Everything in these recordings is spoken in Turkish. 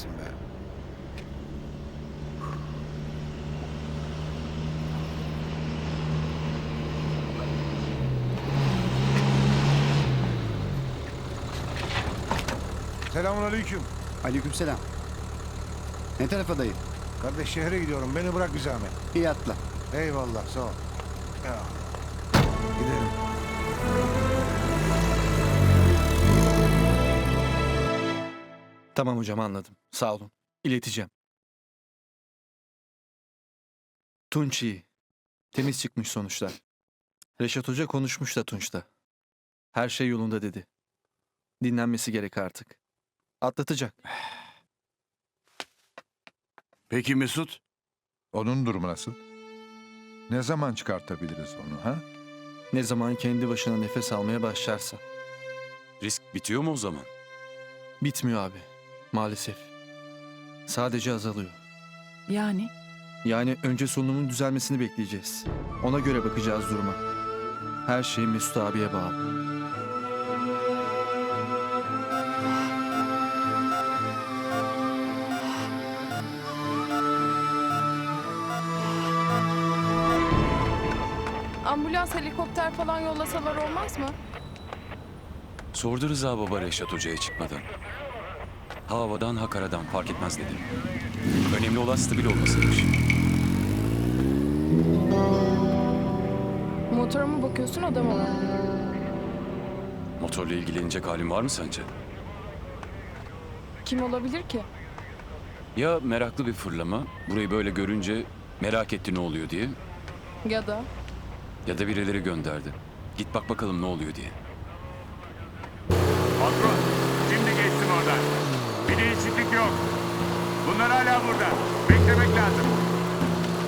kahretsin be. Selamun aleyküm. Aleykümselam. Ne tarafa dayı? Kardeş şehre gidiyorum. Beni bırak bir zahmet. İyi atla. Eyvallah sağ ol. Ya. Gidelim. Tamam hocam anladım. Sağ olun. İleteceğim. Tunç iyi. Temiz çıkmış sonuçlar. Reşat Hoca konuşmuş da Tunç'la. Her şey yolunda dedi. Dinlenmesi gerek artık. Atlatacak. Peki Mesut? Onun durumu nasıl? Ne zaman çıkartabiliriz onu ha? Ne zaman kendi başına nefes almaya başlarsa. Risk bitiyor mu o zaman? Bitmiyor abi. Maalesef. Sadece azalıyor. Yani? Yani önce solunumun düzelmesini bekleyeceğiz. Ona göre bakacağız duruma. Her şey Mesut abiye bağlı. Ambulans, helikopter falan yollasalar olmaz mı? Sordu Rıza Baba Reşat Hoca'ya çıkmadan. Ha havadan ha karadan fark etmez dedi. Önemli olan stabil olmasıymış. Motora mı bakıyorsun adama mı? Motorla ilgilenecek halin var mı sence? Kim olabilir ki? Ya meraklı bir fırlama, burayı böyle görünce merak etti ne oluyor diye. Ya da Ya da birileri gönderdi. Git bak bakalım ne oluyor diye. Patron, şimdi geçtim oradan. Bir değişiklik yok. Bunlar hala burada. Beklemek lazım.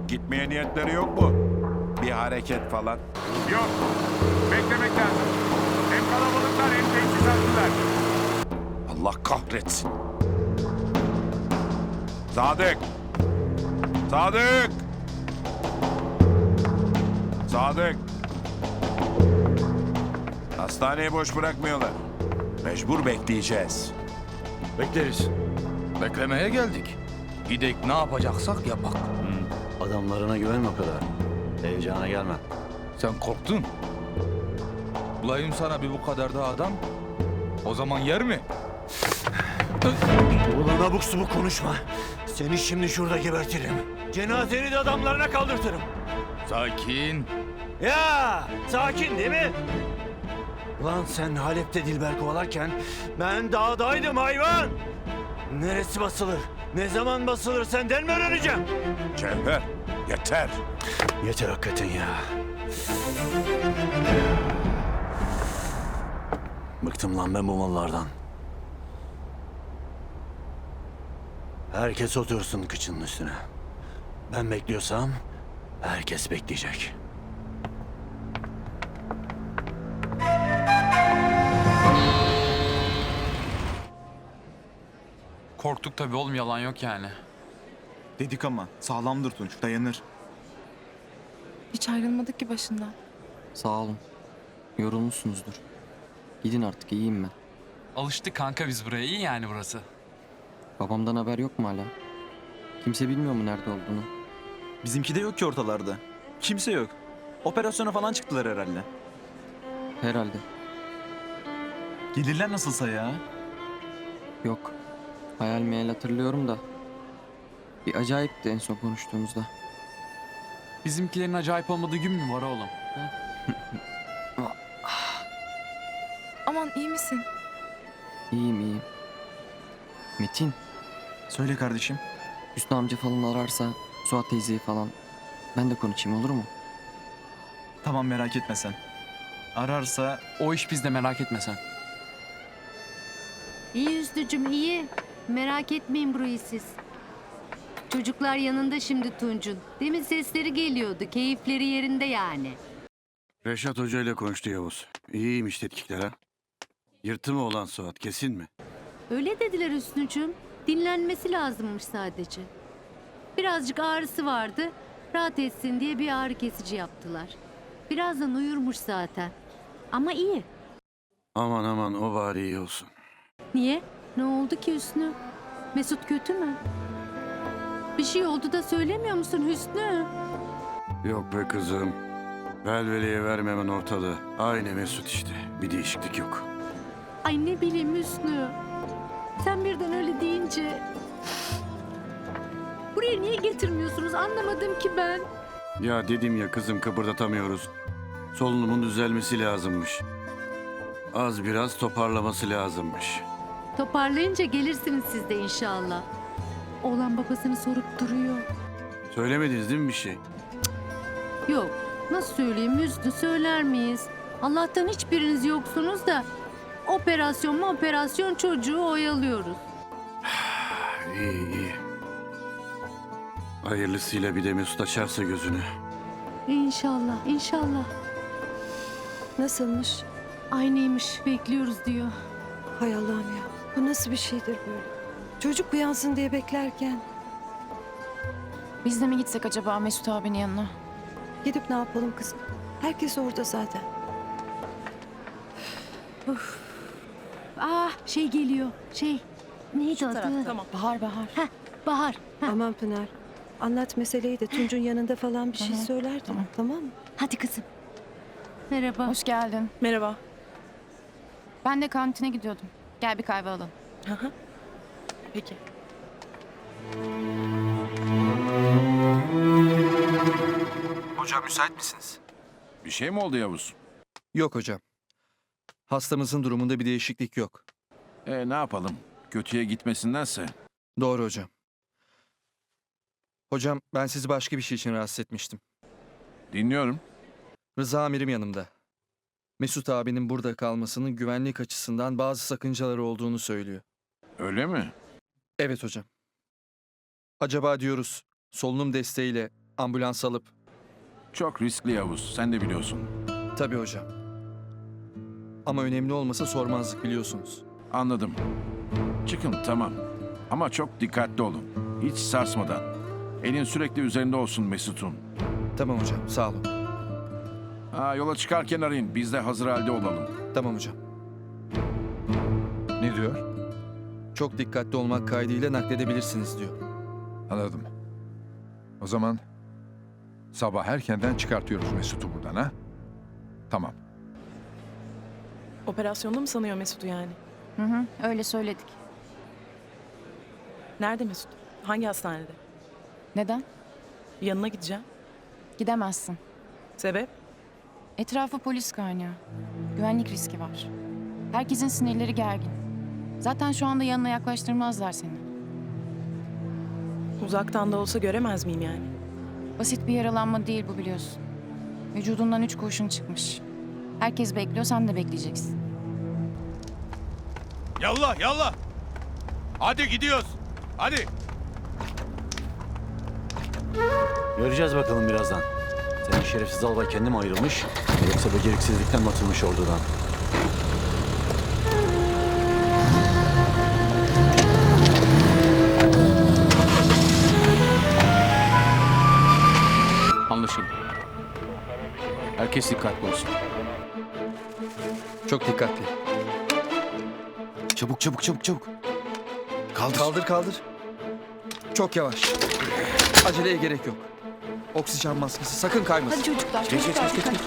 Gitmeye niyetleri yok mu? Bir hareket falan. Yok. Beklemek lazım. Hem kalabalıklar hem teçhizatlılar. Allah kahretsin. Sadık! Sadık! Sadık! Hastaneyi boş bırakmıyorlar. Mecbur bekleyeceğiz. Bekleriz. Beklemeye geldik. Gidek ne yapacaksak yapak. Adamlarına güvenme o kadar. Heyecana gelme. Sen korktun. Bulayım sana bir bu kadar da adam. O zaman yer mi? Ulan abuk subuk konuşma. Seni şimdi şurada gebertirim. Cenazeni de adamlarına kaldırtırım. Sakin. Ya sakin değil mi? Ulan sen Halep'te Dilber kovalarken ben dağdaydım hayvan. Neresi basılır? Ne zaman basılır senden mi öğreneceğim? Cevher, yeter. Yeter hakikaten ya. Bıktım lan ben bu mallardan. Herkes otursun kıçının üstüne. Ben bekliyorsam herkes bekleyecek. Korktuk tabii oğlum yalan yok yani. Dedik ama sağlamdır Tunç dayanır. hiç ayrılmadık ki başından. Sağ olun. Yorulmuşsunuzdur. Gidin artık iyiyim ben. Alıştık kanka biz buraya iyi yani burası. Babamdan haber yok mu hala? Kimse bilmiyor mu nerede olduğunu? Bizimki de yok ki ortalarda. Kimse yok. Operasyona falan çıktılar herhalde. Herhalde. Gelirler nasılsa ya. Yok. Hayal meyal hatırlıyorum da. Bir acayipti en son konuştuğumuzda. Bizimkilerin acayip olmadığı gün mü var oğlum? Aman iyi misin? İyiyim iyiyim. Metin, Söyle kardeşim. Hüsnü amca falan ararsa Suat teyzeyi falan ben de konuşayım olur mu? Tamam merak etme sen. Ararsa O iş bizde merak etme sen. İyi Üstücüm iyi. Merak etmeyin burayı siz. Çocuklar yanında şimdi Tunç'un. Demin sesleri geliyordu. Keyifleri yerinde yani. Reşat Hoca ile konuştu Yavuz. İyiymiş tetkikler ha. Yırtı mı olan Suat kesin mi? Öyle dediler Üstücüm. Dinlenmesi lazımmış sadece. Birazcık ağrısı vardı. Rahat etsin diye bir ağrı kesici yaptılar. Birazdan uyurmuş zaten. Ama iyi. Aman aman o bari iyi olsun. Niye? Ne oldu ki Hüsnü? Mesut kötü mü? Bir şey oldu da söylemiyor musun Hüsnü? Yok be kızım. Velveleye vermemen ortalığı. Aynı Mesut işte. Bir değişiklik yok. Ay ne bileyim Hüsnü. Sen birden öyle deyince... Buraya niye getirmiyorsunuz anlamadım ki ben. Ya dedim ya kızım kıpırdatamıyoruz. Solunumun düzelmesi lazımmış. Az biraz toparlaması lazımmış. Toparlayınca gelirsiniz siz de inşallah. Oğlan babasını sorup duruyor. Söylemediniz değil mi bir şey? Yok nasıl söyleyeyim Hüsnü söyler miyiz? Allah'tan hiçbiriniz yoksunuz da operasyon mu operasyon çocuğu oyalıyoruz. İyi iyi. Hayırlısıyla bir de Mesut açarsa gözünü. İnşallah inşallah. Nasılmış? Aynıymış bekliyoruz diyor. Hay Allah'ım ya. Bu nasıl bir şeydir böyle? Çocuk uyansın diye beklerken Biz de mi gitsek acaba Mesut abinin yanına? gidip ne yapalım kızım? Herkes orada zaten. Ah şey geliyor şey. Neydi adı? Tamam. Bahar Bahar. Heh, Bahar. Heh, Aman Pınar. Anlat meseleyi de Tunç'un yanında falan bir şey söylerdin. tamam. Tamam mı? hadi kızım. Merhaba. Hoş geldin. Merhaba. Ben de kantine gidiyordum. Gel bir kahve alalım. Peki. Hocam müsait misiniz? Bir şey mi oldu Yavuz? Yok hocam. Hastamızın durumunda bir değişiklik yok. E ne yapalım? Kötüye gitmesindense. Doğru hocam. Hocam ben sizi başka bir şey için rahatsız etmiştim. Dinliyorum. Rıza amirim yanımda. Mesut abinin burada kalmasının güvenlik açısından bazı sakıncaları olduğunu söylüyor. Öyle mi? Evet hocam. Acaba diyoruz solunum desteğiyle ambulans alıp... Çok riskli Yavuz. Sen de biliyorsun. Tabii hocam. Ama önemli olmasa sormazdık biliyorsunuz. Anladım. Çıkın tamam. Ama çok dikkatli olun. Hiç sarsmadan. Elin sürekli üzerinde olsun Mesut'un. Tamam hocam sağ olun. Ha, yola çıkarken arayın. Biz de hazır halde olalım. Tamam hocam. Ne diyor? Çok dikkatli olmak kaydıyla nakledebilirsiniz diyor. Anladım. O zaman sabah erkenden çıkartıyoruz Mesut'u buradan ha? Tamam. Operasyonda mı sanıyor Mesut'u yani? Hı hı, öyle söyledik. Nerede Mesut? Hangi hastanede? Neden? Yanına gideceğim. Gidemezsin. Sebep? Etrafı polis kaynıyor. Güvenlik riski var. Herkesin sinirleri gergin. Zaten şu anda yanına yaklaştırmazlar seni. Uzaktan da olsa göremez miyim yani? Basit bir yaralanma değil bu biliyorsun. Vücudundan üç kurşun çıkmış. Herkes bekliyor, sen de bekleyeceksin. Yallah yallah. Hadi gidiyoruz. Hadi. Göreceğiz bakalım birazdan. Senin şerefsiz albay kendi mi ayrılmış? Yoksa beceriksizlikten mi atılmış ordudan? Anlaşıldı. Herkes dikkatli olsun. Çok dikkatli. Çabuk çabuk çabuk çabuk. Kaldır. Kaldır kaldır. Çok yavaş. Aceleye gerek yok. Oksijen maskesi sakın kaymasın. Hadi çocuklar, Geç, çocuklar. geç, geç, geç.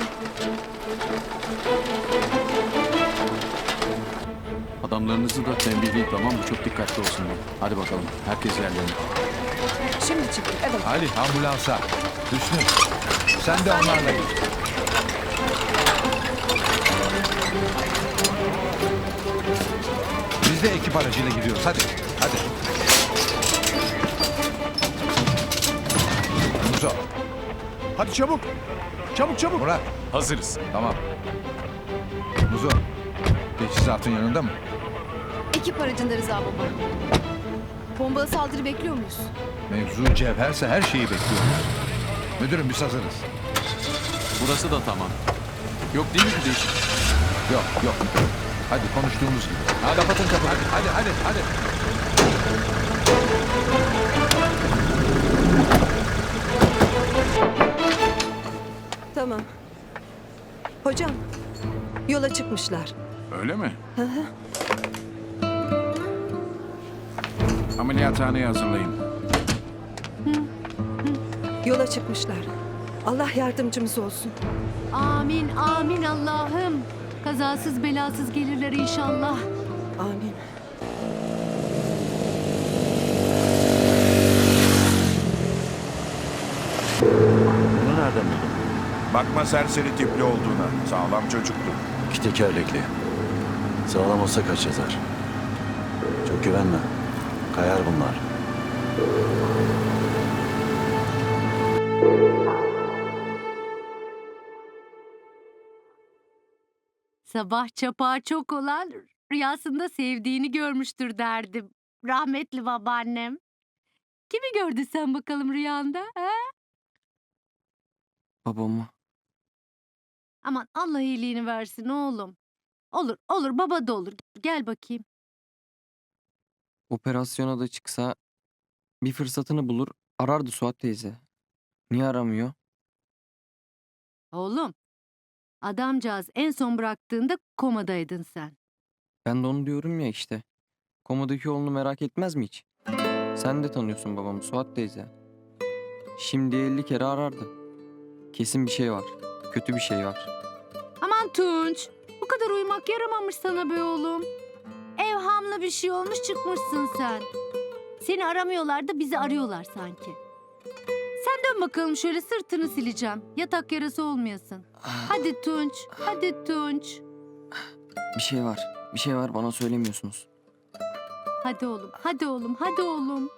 Adamlarınızı da tembihleyin tamam mı? Çok dikkatli olsunlar. Hadi bakalım. Herkes yerlerine. Şimdi çıktı, evet. Ali ambulansa. Hüsnü sen de onlarla git. Biz de ekip aracıyla gidiyoruz. Hadi. Hadi. Muzo. Hadi çabuk. Çabuk çabuk. Murat. Hazırız. Tamam. Muzo. Teçhizatın yanında mı? Ekip aracında Rıza baba. Bombalı saldırı bekliyor muyuz? Mevzu cevherse her şeyi bekliyoruz. Müdürüm biz hazırız. Burası da tamam. Yok değil mi bir değişiklik? Yok yok. Hadi konuştuğumuz gibi. Hadi kapatın kapıyı. Hadi hadi hadi. Tamam. Hocam, yola çıkmışlar. Öyle mi? Ameliyathaneye hazırlayın. Yola çıkmışlar. Allah yardımcımız olsun. Amin amin Allah'ım. Kazasız belasız gelirler inşallah. Amin. Bunu nereden buldun? Bakma serseri tipli olduğuna. Sağlam çocuktu. İki tekerlekli. Sağlam olsa kaç yazar? Çok güvenme. Kayar bunlar. Sabah çapağı çok olan rüyasında sevdiğini görmüştür derdim. Rahmetli babaannem. Kimi gördün sen bakalım rüyanda? Ha? Babamı. Aman Allah iyiliğini versin oğlum. Olur olur baba da olur. Gel bakayım. Operasyona da çıksa bir fırsatını bulur arardı Suat teyze. Niye aramıyor? Oğlum. Adamcağız en son bıraktığında komadaydın sen. Ben de onu diyorum ya işte. Komadaki oğlunu merak etmez mi hiç? Sen de tanıyorsun babamı Suat teyze. Şimdi 50 kere arardı. Kesin bir şey var. Kötü bir şey var. Aman Tunç. Bu kadar uyumak yaramamış sana be oğlum. Evhamlı bir şey olmuş çıkmışsın sen. Seni aramıyorlar da bizi arıyorlar sanki. Sen dön bakalım şöyle sırtını sileceğim. Yatak yarası olmayasın. Hadi Tunç, hadi Tunç. Bir şey var. Bir şey var bana söylemiyorsunuz. Hadi oğlum, hadi oğlum, hadi oğlum.